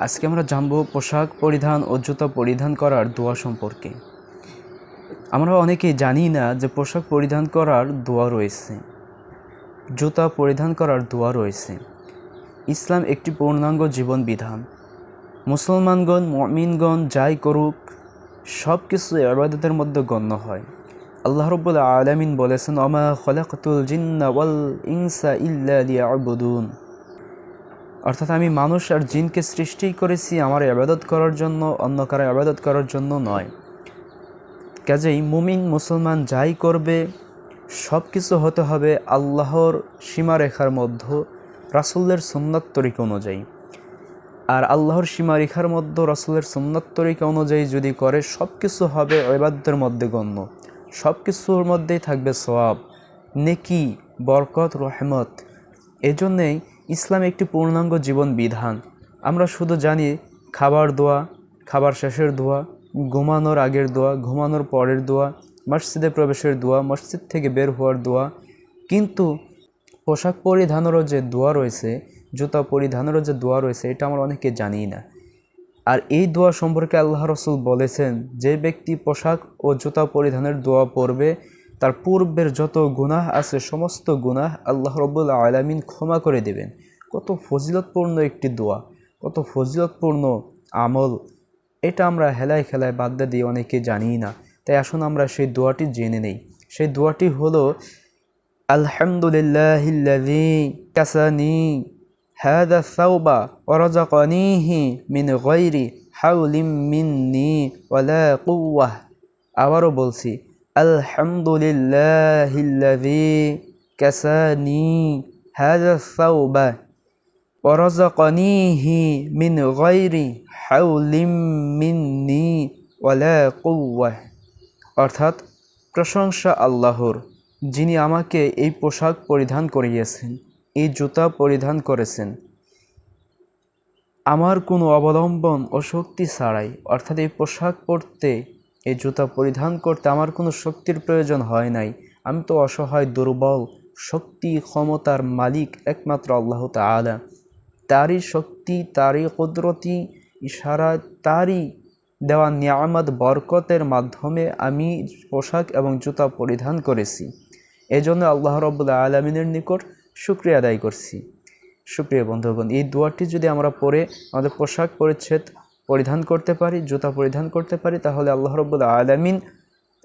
আজকে আমরা জানব পোশাক পরিধান ও জুতা পরিধান করার দোয়া সম্পর্কে। আমরা অনেকেই জানি না যে পোশাক পরিধান করার দোয়া রয়েছে। জুতা পরিধান করার দোয়া রয়েছে। ইসলাম একটি পূর্ণাঙ্গ জীবন বিধান মুসলমানগণ, মমিনগণ যাই করুক সব কিছু আবাদতের মধ্যে গণ্য হয়। আল্লাহ রব্বুল আলামিন বলেছেন অমা খলাকতুল জিন্না ওয়াল ইনসা ইল্লা লিয়াবুদুন। অর্থাৎ আমি মানুষ আর জিনকে সৃষ্টি করেছি আমার আবাদত করার জন্য, অন্য কারও আবাদত করার জন্য নয়। কাজেই মুমিন মুসলমান যাই করবে সব কিছু হতে হবে আল্লাহর সীমারেখার মধ্যে, রাসুলের সুন্নত তরিকা অনুযায়ী। আর আল্লাহর সীমারেখার মধ্যে, রাসুলের সুন্নত তরিকা অনুযায়ী যদি করে সব কিছু হবে ঐবাদ্যের মধ্যে গণ্য। সব কিছুর মধ্যেই থাকবে সওয়াব, নেকি, বরকত, রহমত। এজন্যেই ইসলাম একটি পূর্ণাঙ্গ জীবন বিধান। আমরা শুধু জানি খাবার দোয়া, খাবার শেষের দোয়া, ঘুমানোর আগের দোয়া, ঘুমানোর পরের দোয়া, মসজিদে প্রবেশের দোয়া, মসজিদ থেকে বের হওয়ার দোয়া। কিন্তু পোশাক পরিধানেরও যে দোয়া রয়েছে, জুতা পরিধানেরও যে দোয়া রয়েছে, এটা আমরা অনেকে জানি না। আর এই দোয়া সম্পর্কে আল্লাহ রসুল বলেছেন, যে ব্যক্তি পোশাক ও জুতা পরিধানের দোয়া পড়বে তার পূর্বের যত গুনাহ আছে, সমস্ত গুনাহ আল্লাহ রব্বুল আলামিন ক্ষমা করে দেবেন। কত ফজিলতপূর্ণ একটি দোয়া, কত ফজিলতপূর্ণ আমল। এটা আমরা হেলায় খেলায় বাদ্যা দিয়ে অনেকে জানি না। তাই আসুন আমরা সেই দোয়াটি জেনে নেই। সেই দোয়াটি হলো আলহামদুলিল্লাহিল্লাযী কাসানি সাউবা ওয়ারাযাকানিহি মিন গায়রি হাউলিম মিন্নি ওয়ালা কুওয়াহ। আবারও বলছি আলহামদুলিল্লাহিল্লাযী কাসানি হাদা সাউবা ওয়ারাযাকানিহি মিন গায়রি হাউলিম মিন্নি ওয়ালা কুওয়াহ অর্থাৎ প্রশংসা আল্লাহর, যিনি আমাকে এই পোশাক পরিধান করিয়েছেন, এই জুতা পরিধান করেছেন। আমার কোনো অবলম্বন ও শক্তি ছাড়াই, অর্থাৎ এই পোশাক পরতে এই জুতা পরিধান করতে আমার কোনো শক্তির প্রয়োজন হয় নাই। আমি তো অসহায়, দুর্বল, শক্তি ক্ষমতার মালিক একমাত্র আল্লাহ তাআলা। তারই শক্তি, তারই কুদরতি ইশারা, তারই দেওয়া নিয়ামত, বরকতের মাধ্যমে আমি পোশাক এবং জুতা পরিধান করেছি। এজন্য আল্লাহ রব্বুল্লা আলমিনের নিকট শুক্রিয়া আদায় করছি। সুপ্রিয় বন্ধুগণ, এই দোয়াটি যদি আমরা পরে আমাদের পোশাক পরিচ্ছেদ পরিধান করতে পারি, জুতা পরিধান করতে পারি, তাহলে আল্লাহ রব্বুল্লা আলমিন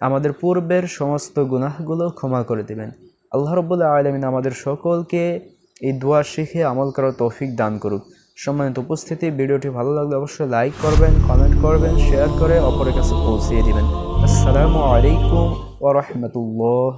আমাদের পূর্বের সমস্ত গুনাহগুলো ক্ষমা করে দেবেন। আল্লাহ রব্বুল্লা আলমিন আমাদের সকলকে এই দোয়া শিখে আমল করার তৌফিক দান করুক। সম্মানিত উপস্থিতি, ভিডিওটি ভালো লাগলে অবশ্যই লাইক করবেন কমেন্ট করবেন শেয়ার করে অপরের কাছে পৌঁছিয়ে দিবেন। আসসালামু আলাইকুম ওরহমতুল্লাহ